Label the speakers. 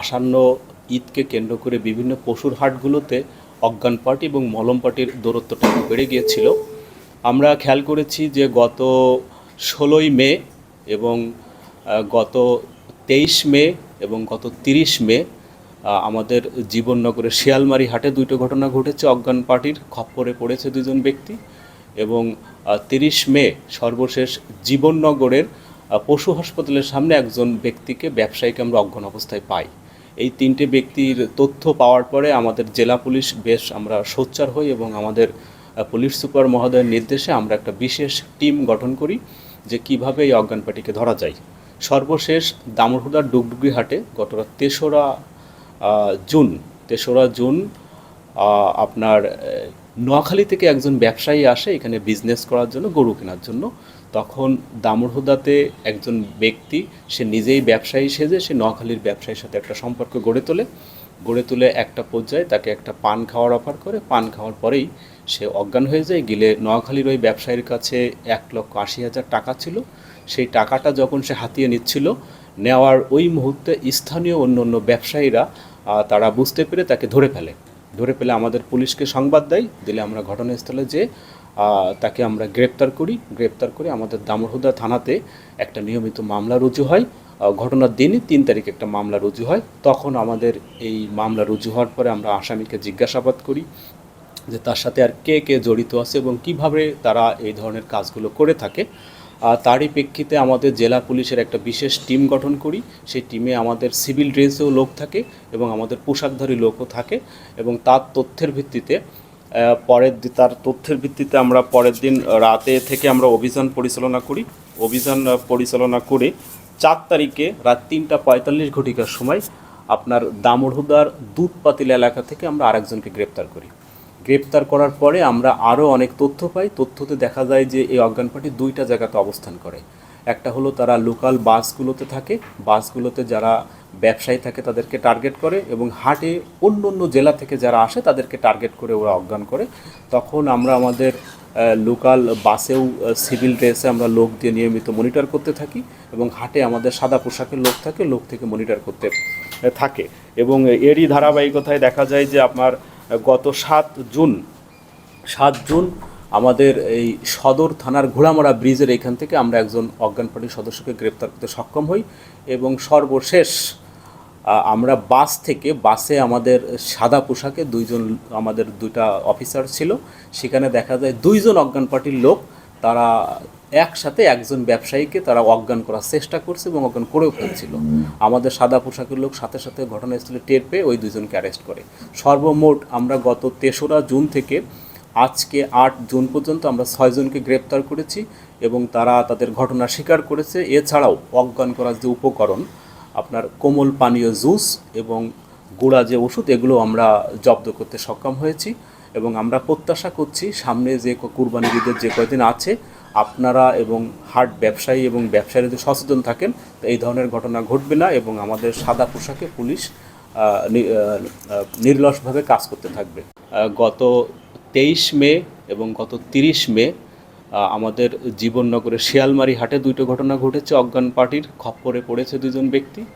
Speaker 1: আসন্ন ঈদকে কেন্দ্র করে বিভিন্ন পশুর হাটগুলোতে অজ্ঞান পার্টি এবং মলম পার্টির দূরত্বটা বেড়ে গিয়েছিল। আমরা খেয়াল করেছি যে গত ষোলোই মে এবং গত তেইশ মে এবং গত তিরিশ মে আমাদের জীবননগরের শিয়ালমারি হাটে দুটো ঘটনা ঘটেছে। অজ্ঞান পার্টির খপ্পরে পড়েছে দুজন ব্যক্তি এবং তিরিশ মে সর্বশেষ জীবননগরের পশু হাসপাতালের সামনে একজন ব্যক্তিকে, ব্যবসায়ীকে আমরা অজ্ঞান অবস্থায় পাই। এই তিনটে ব্যক্তির তথ্য পাওয়ার পরে আমাদের জেলা পুলিশ বেশ আমরা সোচ্চার হই এবং আমাদের পুলিশ সুপার মহোদয়ের নির্দেশে আমরা একটা বিশেষ টিম গঠন করি যে কীভাবে এই অজ্ঞান পার্টিকে ধরা যায়। সর্বশেষ দামরহুদার ডুগডুগি হাটে গতকাল তেসরা জুন তেসরা জুন আপনার নোয়াখালী থেকে একজন ব্যবসায়ী আসে এখানে বিজনেস করার জন্য, গরু কেনার জন্য। তখন দামরহুদাতে একজন ব্যক্তি, সে নিজেই ব্যবসায়ী সেজে সে নোয়াখালীর ব্যবসায়ীর সাথে একটা সম্পর্ক গড়ে তোলে। গড়ে তুলে একটা পর্যায়ে তাকে একটা পান খাওয়ার অফার করে। পান খাওয়ার পরেই সে অজ্ঞান হয়ে যায়। গেলে নোয়াখালীর ওই ব্যবসায়ীর কাছে এক লক্ষ আশি হাজার টাকা ছিল। সেই টাকাটা যখন সে হাতিয়ে নিচ্ছিল, নেওয়ার ওই মুহূর্তে স্থানীয় অন্য অন্য ব্যবসায়ীরা তারা বুঝতে পেরে তাকে ধরে ফেলে। ধরে ফেলে আমাদের পুলিশকে সংবাদ দেয়। দিলে আমরা ঘটনাস্থলে যে তাকে আমরা গ্রেপ্তার করি। গ্রেপ্তার করে আমাদের দামোহদা থানাতে একটা নিয়মিত মামলা রুজু হয়। ঘটনার দিনই তিন তারিখে একটা মামলা রুজু হয়। তখন আমাদের এই মামলা রুজু হওয়ার পরে আমরা আসামিকে জিজ্ঞাসাবাদ করি যে তার সাথে আর কে কে জড়িত আছে এবং কীভাবে তারা এই ধরনের কাজগুলো করে থাকে। তারই প্রেক্ষিতে আমাদের জেলা পুলিশের একটা বিশেষ টিম গঠন করি। সেই টিমে আমাদের সিভিল ড্রেসেও লোক থাকে এবং আমাদের পোশাকধারী লোকও থাকে এবং তার তথ্যের ভিত্তিতে পরের তার তথ্যের ভিত্তিতে আমরা পরের দিন রাতে থেকে আমরা অভিযান পরিচালনা করি। অভিযান পরিচালনা করে চার তারিখে রাত তিনটা পঁয়তাল্লিশ ঘটিকার সময় আপনার দামোড়হুদার দুধ পাতিল এলাকা থেকে আমরা আরেকজনকে গ্রেপ্তার করি। গ্রেপ্তার করার পরে আমরা আরও অনেক তথ্য পাই। তথ্যতে দেখা যায় যে এই অজ্ঞান পার্টি দুইটা জায়গাতে অবস্থান করে। একটা হলো তারা লোকাল বাসগুলোতে থাকে। বাসগুলোতে যারা ব্যবসায়ী থাকে তাদেরকে টার্গেট করে এবং হাটে অন্য অন্য জেলা থেকে যারা আসে তাদেরকে টার্গেট করে ওরা অজ্ঞান করে। তখন আমরা আমাদের লোকাল বাসেও সিভিল ড্রেসে আমরা লোক দিয়ে নিয়মিত মনিটর করতে থাকি এবং হাটে আমাদের সাদা পোশাকের লোক থাকে, লোক থেকে মনিটর করতে থাকে। এবং এরই ধারাবাহিকতায় দেখা যায় যে আপনার গত সাত জুন সাত জুন আমাদের এই সদর থানার ঘোড়ামারা ব্রিজের এখান থেকে আমরা একজন অজ্ঞান পার্টির সদস্যকে গ্রেপ্তার করতে সক্ষম হই এবং সর্বশেষ আমরা বাস থেকে বাসে আমাদের সাদা পোশাকে দুইজন, আমাদের দুইটা অফিসার ছিল। সেখানে দেখা যায় দুইজন অজ্ঞান পার্টির লোক, তারা একসাথে একজন ব্যবসায়ীকে তারা অজ্ঞান করার চেষ্টা করছে এবং অজ্ঞান করেও ফেলছিল। আমাদের সাদা পোশাকের লোক সাথে সাথে ঘটনাস্থলে টের পেয়ে ওই দুজনকে অ্যারেস্ট করে। সর্বমোট আমরা গত তেসরা জুন থেকে আজকে আট জুন পর্যন্ত আমরা ছয়জনকে গ্রেপ্তার করেছি এবং তারা তাদের ঘটনা স্বীকার করেছে। এছাড়াও অজ্ঞান করার যে উপকরণ আপনার কোমল পানীয় জুস এবং গুঁড়া যে ওষুধ, এগুলো আমরা জব্দ করতে সক্ষম হয়েছি এবং আমরা প্রত্যাশা করছি সামনে যে কুরবানি ঈদের যে কয়দিন আছে, আপনারা এবং হাট ব্যবসায়ী এবং ব্যবসায়ীরা যদি সচেতন থাকেন, তো এই ধরনের ঘটনা ঘটবে না এবং আমাদের সাদা পোশাকে পুলিশ নির্লসভাবে কাজ করতে থাকবে। গত তেইশ মে এবং গত তিরিশ মে আমাদের জীবননগরের শিয়ালমারি হাটে দুটো ঘটনা ঘটেছে। অজ্ঞান পার্টির খপ্পরে পড়েছে দুজন ব্যক্তি।